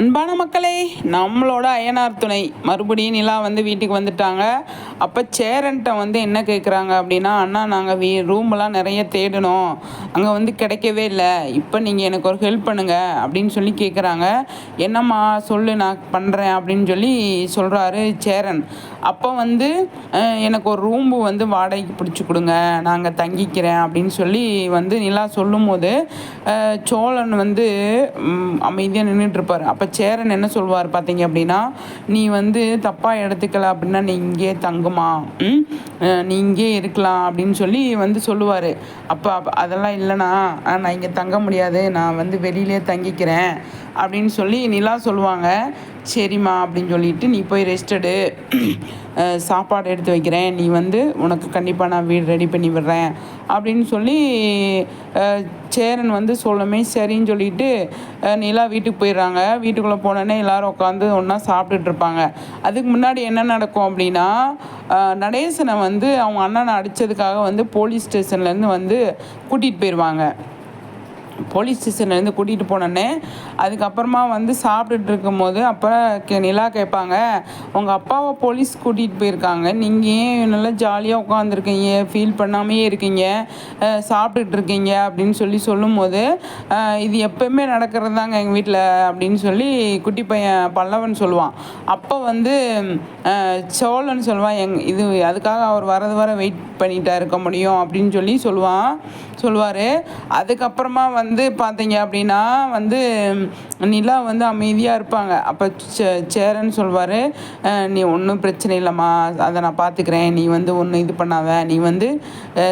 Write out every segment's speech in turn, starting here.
அன்பான மக்களே நம்மளோட அயனார் துணை மறுபடியும் நிலா வந்து வீட்டுக்கு வந்துட்டாங்க. அப்போ சேரன்ட்ட வந்து என்ன கேட்குறாங்க அப்படின்னா அண்ணா நாங்கள் வீ ரூம்லாம் நிறைய தேடினோம் அங்கே வந்து கிடைக்கவே இல்லை. இப்போ நீங்கள் எனக்கு ஒரு ஹெல்ப் பண்ணுங்க. அப்படின்னு சொல்லி கேட்குறாங்க என்னம்மா சொல்லு நான் பண்ணுறேன் அப்படின்னு சொல்லி சொல்கிறாரு சேரன். அப்போ வந்து எனக்கு ஒரு ரூம்பு வந்து வாடகைக்கு பிடிச்சி கொடுங்க. நாங்கள் தங்கிக்கிறேன். அப்படின்னு சொல்லி வந்து நிலா சொல்லும்போது சோழன் வந்து அமைதியாக நின்றுட்டுருப்பார் அப்போ சேரன் என்ன சொல்வார் பார்த்தீங்க அப்படின்னா நீ வந்து தப்பாக எடுத்துக்கல அப்படின்னா நீ இங்கே தங்குமா? ம்? நீ இங்கே இருக்கலாம் அப்படின்னு சொல்லி வந்து சொல்லுவார். அப்போ அதெல்லாம் இல்லைண்ணா. நான் இங்கே தங்க முடியாது. நான் வந்து வெளியிலே தங்கிக்கிறேன் அப்படின்னு சொல்லி நிலா சொல்லுவாங்க. சரிம்மா அப்படின்னு சொல்லிட்டு நீ போய் ரெஸ்ட் எடு. சாப்பாடு எடுத்து வைக்கிறேன். நீ வந்து உனக்கு கண்டிப்பாக நான் வீடு ரெடி பண்ணி விடுறேன். அப்படின்னு சொல்லி சேரன் வந்து சொல்லமே சரின்னு சொல்லிட்டு நிலா வீட்டுக்கு போயிடுறாங்க. வீட்டுக்குள்ளே போனோடனே எல்லாரும் உட்காந்து ஒன்றா சாப்பிட்டுட்டு இருப்பாங்க. அதுக்கு முன்னாடி என்ன நடக்கும் அப்படின்னா நடேசனை வந்து அவங்க அண்ணனை அடித்ததுக்காக வந்து போலீஸ் ஸ்டேஷன்லேருந்து வந்து கூட்டிகிட்டு போயிடுவாங்க போலீஸ் ஸ்டேஷன்லேருந்து கூட்டிகிட்டு போனோன்னே அதுக்கப்புறமா வந்து சாப்பிட்டுட்டு இருக்கும்போது அப்புறம் கே- நிலா கேட்பாங்க உங்கள் அப்பாவை போலீஸ் கூட்டிகிட்டு போயிருக்காங்க. நீங்கள் ஏன் நல்லா ஜாலியாக உட்காந்துருக்கீங்க ஃபீல் பண்ணாமையே இருக்கீங்க. சாப்பிட்டுட்டு இருக்கீங்க. அப்படின்னு சொல்லி சொல்லும்போது இது எப்பயுமே நடக்கிறது தாங்க எங்கள் வீட்டில் அப்படின்னு சொல்லி குட்டி பையன் பல்லவன் சொல்லுவான். அப்போ வந்து சோழன் சொல்லுவான் எங் இது அதுக்காக அவர் வரது வர வெயிட் பண்ணிட்டா இருக்க முடியும். அப்படின்னு சொல்லி சொல்லுவான். சொல்லுவார். அதுக்கப்புறமா வந்து பார்த்தீங்க அப்படின்னா வந்து நிலா வந்து அமைதியாக இருப்பாங்க. அப்போ சே- சேரன் சொல்வார் நீ ஒன்றும் பிரச்சனை இல்லைம்மா. அதை நான் பார்த்துக்கிறேன் நீ வந்து ஒன்றும் இது பண்ணாத. நீ வந்து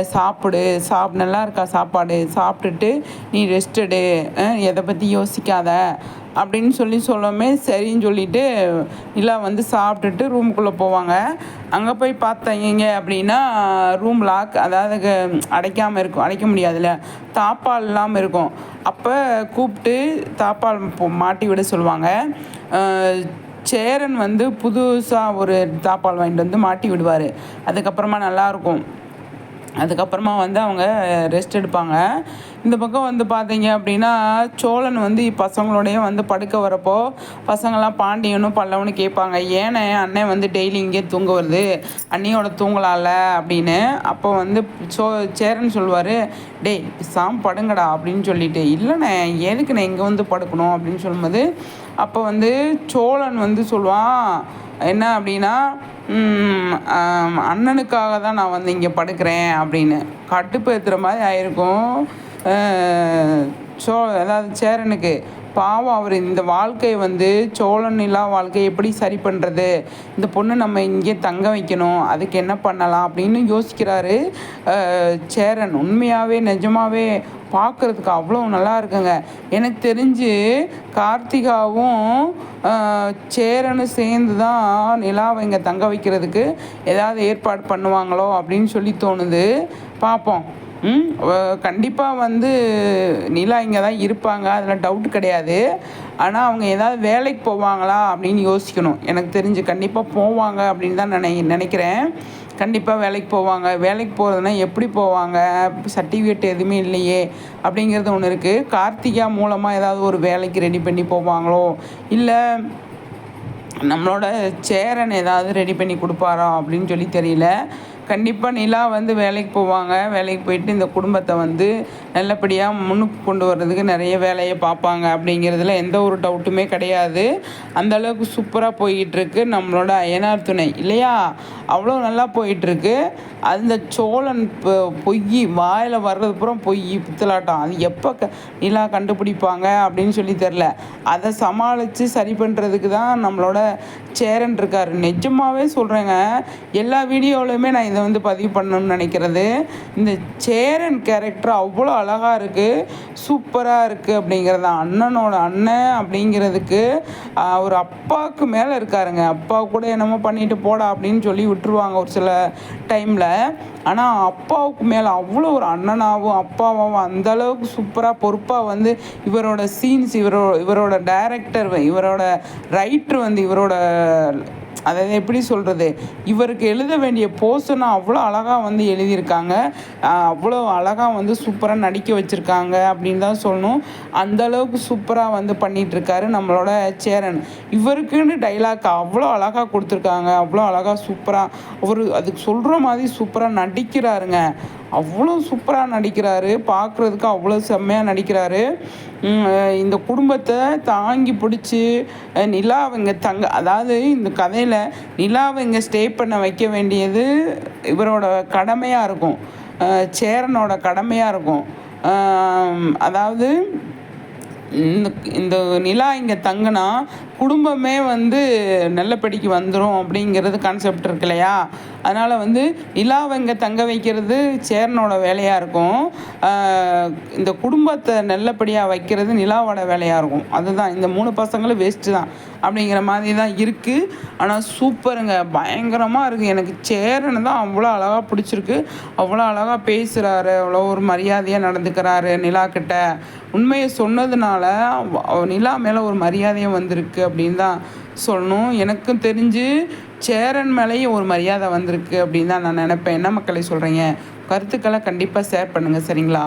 சாப்பிடு. சாப் நல்லா இருக்கா சாப்பாடு? சாப்பிட்டுட்டு நீ ரெஸ்டடு எதை பற்றி யோசிக்காத. அப்படின்னு சொல்லி சொல்லவுமே சரின்னு சொல்லிட்டு நிலா வந்து சாப்பிட்டுட்டு ரூமுக்குள்ளே போவாங்க. அங்கே போய் பார்த்தீங்க அப்படின்னா ரூம் லாக் அதாவது அடைக்காமல் இருக்கும் அடைக்க முடியாதுல்ல. தாப்பால் இல்லாமல் இருக்கும். அப்போ கூப்பிட்டு தாப்பால் போ- மாட்டி விட சொல்லுவாங்க. சேரன் வந்து புதுசாக ஒரு தாப்பால் வாங்கிட்டு வந்து மாட்டி விடுவார். அதுக்கப்புறமா நல்லாயிருக்கும் அதுக்கப்புறமா வந்து அவங்க ரெஸ்ட் எடுப்பாங்க. இந்த பக்கம் வந்து பார்த்தீங்க அப்படின்னா சோழன் வந்து பசங்களோடையே வந்து படுக்க வரப்போ பசங்கள்லாம் பாண்டியனும் பல்லவனும் கேட்பாங்க ஏனே அண்ணன் வந்து டெய்லி இங்கே தூங்க வருது. அண்ணியோட தூங்கலாம்ல? அப்படின்னு. அப்போ வந்து சோ சேரன் சொல்லுவார் டேய் சாம் படுங்கடா அப்படின்னு சொல்லிட்டு. இல்லைண்ணே எதுக்கு நான் இங்கே வந்து படுக்கணும்? அப்படின்னு சொல்லும்போது அப்போ வந்து சோழன் வந்து சொல்லுவான் என்ன அப்படின்னா அண்ணனுக்காக தான் நான் வந்து இங்கே படுக்கிறேன் அப்படின்னு. கட்டுப்பு மாதிரி ஆயிருக்கும். சோ அதாவது சேரனுக்கு. பாவம் அவர் இந்த வாழ்க்கையை வந்து சோழன் இல்லா வாழ்க்கையை எப்படி சரி பண்ணுறது இந்த பொண்ணு நம்ம இங்கே தங்க வைக்கணும். அதுக்கு என்ன பண்ணலாம் அப்படின்னு யோசிக்கிறாரு சேரன். உண்மையாகவே நிஜமாகவே பார்க்குறதுக்கு அவ்வளோ நல்லா இருக்குங்க. எனக்கு தெரிஞ்சு கார்த்திகாவும் சேரனும் சேர்ந்து தான் நிலாவை இங்கே தங்க வைக்கிறதுக்கு ஏதாவது ஏற்பாடு பண்ணுவாங்களோ அப்படின்னு சொல்லி தோணுது. பார்ப்போம். ம் கண்டிப்பாக வந்து நிலா இங்கே தான் இருப்பாங்க. அதில் டவுட் கிடையாது. ஆனால் அவங்க ஏதாவது வேலைக்கு போவாங்களா அப்படின்னு யோசிக்கணும். எனக்கு தெரிஞ்சு கண்டிப்பாக போவாங்க அப்படின்னு தான் நினை நினைக்கிறேன். கண்டிப்பாக வேலைக்கு போவாங்க. வேலைக்கு போகிறதுனா எப்படி போவாங்க? சர்டிஃபிகேட் எதுவுமே இல்லையே அப்படிங்கிறது ஒன்று இருக்குது கார்த்திகா மூலமாக ஏதாவது ஒரு வேலைக்கு ரெடி பண்ணி போவாங்களோ? இல்லை நம்மளோட சேரன் ஏதாவது ரெடி பண்ணி கொடுப்பாரா அப்படின்னு சொல்லி தெரியல. கண்டிப்பாக நிலா வந்து வேலைக்கு போவாங்க. வேலைக்கு போயிட்டு இந்த குடும்பத்தை வந்து நல்லபடியாக முன்னுக்கு கொண்டு வர்றதுக்கு நிறைய வேலையை பார்ப்பாங்க. அப்படிங்கிறதுல எந்த ஒரு டவுட்டுமே கிடையாது. அந்த அளவுக்கு சூப்பராக போயிட்டுருக்கு. நம்மளோட அயனார் துணை. இல்லையா? அவ்வளோ நல்லா போயிட்டுருக்கு. அந்த சோழன் பொய் வாயில் வர்றது பூரா பொய் பித்தலாட்டம். அது எப்போ க நிலா கண்டுபிடிப்பாங்க அப்படின்னு சொல்லி தெரில அதை சமாளித்து சரி பண்ணுறதுக்கு தான் நம்மளோட சேரன் இருக்கார். நிஜமாகவே சொல்கிறேங்க எல்லா வீடியோவிலையுமே நான் இதை வந்து பதிவு பண்ணணும்னு நினைக்கிறது. இந்த சேரன் கேரக்டர் அவ்வளோ அழகாக இருக்குது சூப்பராக இருக்குது அப்படிங்கிறது அண்ணனோட அண்ணன் அப்படிங்கிறதுக்கு அவர் ஒரு அப்பாவுக்கு மேலே இருக்காருங்க. அப்பா கூட என்னமோ பண்ணிட்டு போடா அப்படின்னு சொல்லி விட்டுருவாங்க ஒரு சில டைமில் ஆனால் அப்பாவுக்கு மேலே அவ்வளோ ஒரு அண்ணனாகவும் அப்பாவாகவும் அந்தளவுக்கு சூப்பராக பொறுப்பாக வந்து இவரோட சீன்ஸ் இவரோ இவரோட டேரக்டர் இவரோட ரைட்ரு வந்து இவரோட அதாவது எப்படி சொல்கிறது இவருக்கு எழுத வேண்டிய போஸ்டனை அவ்வளோ அழகாக வந்து எழுதியிருக்காங்க. அவ்வளோ அழகாக வந்து சூப்பராக நடிக்க வச்சுருக்காங்க அப்படின்னு தான் சொல்லணும். அந்த அளவுக்கு சூப்பராக வந்து பண்ணிகிட்ருக்காரு நம்மளோட சேரன். இவருக்குன்னு டைலாக் அவ்வளோ அழகாக கொடுத்துருக்காங்க. அவ்வளோ அழகாக சூப்பராக அவர் அதுக்கு சொல்கிற மாதிரி சூப்பராக நடிக்கிறாருங்க. அவ்வளோ சூப்பராக நடிக்கிறாரு. பார்க்குறதுக்கு அவ்வளோ செம்மையாக நடிக்கிறாரு. இந்த குடும்பத்தை தாங்கி பிடிச்சி நிலா அவங்க தங்க அதாவது இந்த கதையில் நிலாவங்க ஸ்டே பண்ண வைக்க வேண்டியது இவரோட கடமையாக இருக்கும். சேரனோட கடமையாக இருக்கும். அதாவது இந்த இந்த நிலா இங்கே தங்கினா குடும்பமே வந்து நல்லபடிக்கு வந்துடும் அப்படிங்கிறது கான்செப்ட் இருக்கு இல்லையா? அதனால் வந்து நிலாவை இங்கே தங்க வைக்கிறது சேரனோட வேலையாக இருக்கும். இந்த குடும்பத்தை நல்லபடியாக வைக்கிறது நிலாவோட வேலையாக இருக்கும். அதுதான் இந்த மூணு பசங்களும் வேஸ்ட்டு தான். அப்படிங்கிற மாதிரி தான் இருக்குது ஆனால் சூப்பருங்க. பயங்கரமாக இருக்குது எனக்கு சேரனை தான் அவ்வளோ அழகாக பிடிச்சிருக்கு. அவ்வளோ அழகாக பேசுகிறாரு அவ்வளோ ஒரு மரியாதையாக நடந்துக்கிறாரு நிலா கிட்ட. உண்மையை சொன்னதுனால நிலா மேலே ஒரு மரியாதையும் வந்திருக்கு அப்படின்னு தான் சொல்லணும். எனக்கும் தெரிஞ்சு சேரன் மேலேயும் ஒரு மரியாதை வந்திருக்கு அப்படின்னு தான் நான் நினப்பேன். என்ன மக்களை சொல்கிறீங்க கருத்துக்களை கண்டிப்பாக ஷேர் பண்ணுங்கள் சரிங்களா?